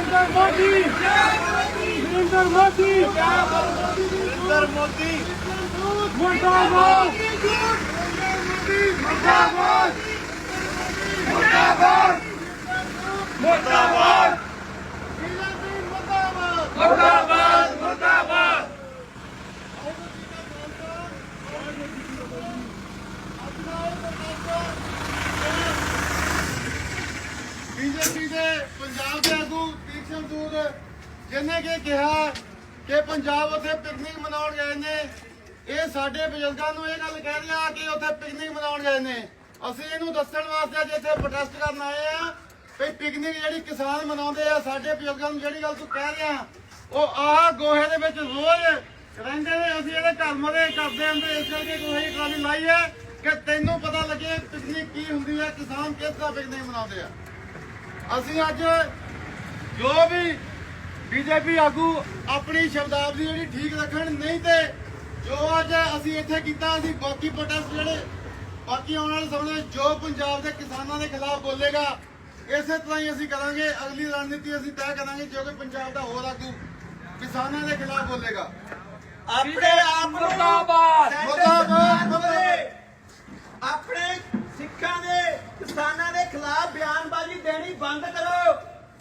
ਨਰਿੰਦਰ ਮੋਦੀ। ਨਰਿੰਦਰ ਮੋਦੀ। ਨਰਿੰਦਰ ਮੋਦੀ। ਮੁਰਦਾਬਾਦ। ਮੁਰਦਾਬਾਦ। ਮੁਰਦਾਬਾਦ। ਮੁਰਦਾਬਾਦ। ਬੀਜੇਪੀ ਦੇ, ਪੰਜਾਬ ਦੇ ਆਗੂ ਤੀਕਸ਼ਣ ਦੂਰ ਜਿਨੇ ਕਿ ਕਿਹਾ ਕਿ ਪੰਜਾਬ ਉੱਥੇ ਪਿਕਨਿਕ ਮਨਾਉਣ ਗਏ ਨੇ, ਇਹ ਸਾਡੇ ਬਜ਼ੁਰਗਾਂ ਨੂੰ ਇਹ ਗੱਲ ਕਹਿ ਰਿਹਾ ਕਿ ਉੱਥੇ ਪਿਕਨਿਕ ਮਨਾਉਣ ਗਏ ਨੇ। ਅਸੀਂ ਇਹਨੂੰ ਦੱਸਣ ਵਾਸਤੇ ਅੱਜ ਇੱਥੇ ਪ੍ਰੋਟੈਸਟ ਕਰਨ ਆਏ ਆ ਵੀ ਪਿਕਨਿਕ ਜਿਹੜੀ ਕਿਸਾਨ ਮਨਾਉਂਦੇ ਆ, ਸਾਡੇ ਬਜ਼ੁਰਗਾਂ ਨੂੰ ਜਿਹੜੀ ਗੱਲ ਤੂੰ ਕਹਿ ਰਿਹਾ, ਉਹ ਆਹ ਗੋਹੇ ਦੇ ਵਿੱਚ ਰੋਜ਼ ਰਹਿੰਦੇ ਨੇ, ਅਸੀਂ ਇਹਦੇ ਧਰਮ ਦੇ ਕਰਦੇ ਆਂ ਇਸ ਕਰਕੇ ਗੋਹੇ ਦੀ ਟਰਾਲੀ ਲਾਈ ਹੈ ਕਿ ਤੈਨੂੰ ਪਤਾ ਲੱਗੇ ਪਿਕਨਿਕ ਕੀ ਹੁੰਦੀ ਹੈ, ਕਿਸਾਨ ਕਿਸ ਤਰ੍ਹਾਂ ਪਿਕਨਿਕ ਮਨਾਉਂਦੇ ਆ। ਅਸੀਂ ਅੱਜ ਜੋ ਵੀ ਬੀਜੇਪੀ ਆਗੂ ਆਪਣੀ ਸ਼ਬਦਾਵਲੀ ਜਿਹੜੀ ਠੀਕ ਰੱਖਣ ਨਹੀਂ ਤੇ ਜੋ ਅੱਜ ਅਸੀਂ ਇੱਥੇ ਕੀਤਾ ਅਸੀਂ ਬਾਕੀ ਪ੍ਰੋਟੈਸਟ ਜਿਹੜੇ ਬਾਕੀ ਆਉਣ ਵਾਲੇ ਸਮੇਂ ਵਿੱਚ ਜੋ ਪੰਜਾਬ ਦੇ ਕਿਸਾਨਾਂ ਦੇ ਖਿਲਾਫ ਬੋਲੇਗਾ ਇਸੇ ਤਰ੍ਹਾਂ ਹੀ ਅਸੀਂ ਕਰਾਂਗੇ। ਅਗਲੀ ਰਣਨੀਤੀ ਅਸੀਂ ਤੈਅ ਕਰਾਂਗੇ ਜੋ ਕਿ ਪੰਜਾਬ ਦਾ ਹੋਰ ਆਗੂ ਕਿਸਾਨਾਂ ਦੇ ਖਿਲਾਫ ਬੋਲੇਗਾ। ਆਪਣੇ ਆਪ ਮੁਰਦਾਬਾਦ, ਮੁਰਦਾਬਾਦ। ਆਪਣੇ ਸਿੱਖਾਂ ਦੇ ਕਿਸਾਨਾਂ ਦੇ ਖਿਲਾਫ ਬਿਆਨਬਾਜ਼ੀ ਦੇਣੀ ਬੰਦ ਕਰੋ।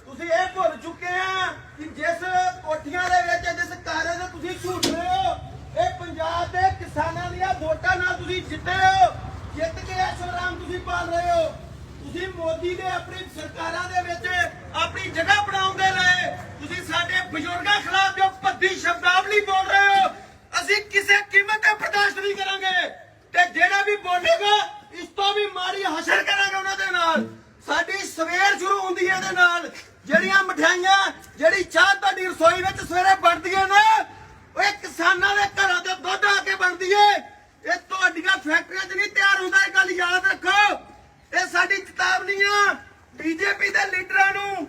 ਤੁਸੀਂ ਇਹ ਭੁੱਲ ਚੁੱਕੇ ਆ ਕਿ ਜਿਸ ਕੋਠੀਆਂ ਦੇ ਵਿੱਚ, ਜਿਸ ਕਾਰੇ ਦੇ ਤੁਸੀਂ ਝੂਠ ਰਹੇ ਹੋ, ਇਹ ਪੰਜਾਬ ਦੇ ਕਿਸਾਨਾਂ ਦੀਆਂ ਵੋਟਾਂ ਨਾਲ ਤੁਸੀਂ ਜਿੱਤੇ ਹੋ। ਜਿੱਤ ਕੇ ਐਸ਼ੋਰਾਮ ਤੁਸੀਂ ਪਾਲ ਰਹੇ ਹੋ। ਤੁਸੀਂ ਮੋਦੀ ਦੇ ਆਪਣੀ ਸਰਕਾਰਾਂ ਦੇ ਵਿੱਚ ਆਪਣੀ ਜਗ੍ਹਾ ਬਣਾਉਣ ਦੇ ਲਈ ਤੁਸੀਂ ਸਾਡੇ ਬਜ਼ੁਰਗਾਂ ਖਿਲਾਫ ਜੋ ਭੱਦੀ ਸ਼ਬਦਾਵਲੀ ਬੋਲ ਰਹੇ ਹੋ, ਅਸੀਂ ਕਿਸੇ ਕੀਮਤ ਤੇ ਬਰਦਾਸ਼ਤ ਨਹੀਂ ਕਰਾਂਗੇ। ਤੇ ਜਿਹੜਾ ਵੀ ਬੋਲੇਗਾ, ਇਸ ਤੋਂ ਵੀ ਮਾਰੀ ਹਸ਼ਰ ਕਰਾਂਗੇ। ਸਵੇਰ ਸ਼ੁਰੂ ਹੁੰਦੀ ਹੈ ਇਹਦੇ ਨਾਲ। ਜਿਹੜੀਆਂ ਮਠਿਆਈਆਂ, ਜਿਹੜੀ ਚਾਹ ਤੁਹਾਡੀ ਰਸੋਈ ਵਿੱਚ ਸਵੇਰੇ ਬਣਦੀਆਂ ਨੇ, ਉਹ ਇਹ ਕਿਸਾਨਾਂ ਦੇ ਘਰਾਂ ਦੇ ਦੁੱਧ ਆ ਕੇ ਬਣਦੀ ਏ। ਇਹ ਤੁਹਾਡੀਆਂ ਫੈਕਟਰੀਆਂ 'ਚ ਨਹੀਂ ਤਿਆਰ ਹੁੰਦਾ, ਇਹ ਗੱਲ ਯਾਦ ਰੱਖੋ। ਇਹ ਸਾਡੀ ਚੇਤਾਵਨੀ ਆ ਬੀਜੇਪੀ ਦੇ ਲੀਡਰਾਂ ਨੂੰ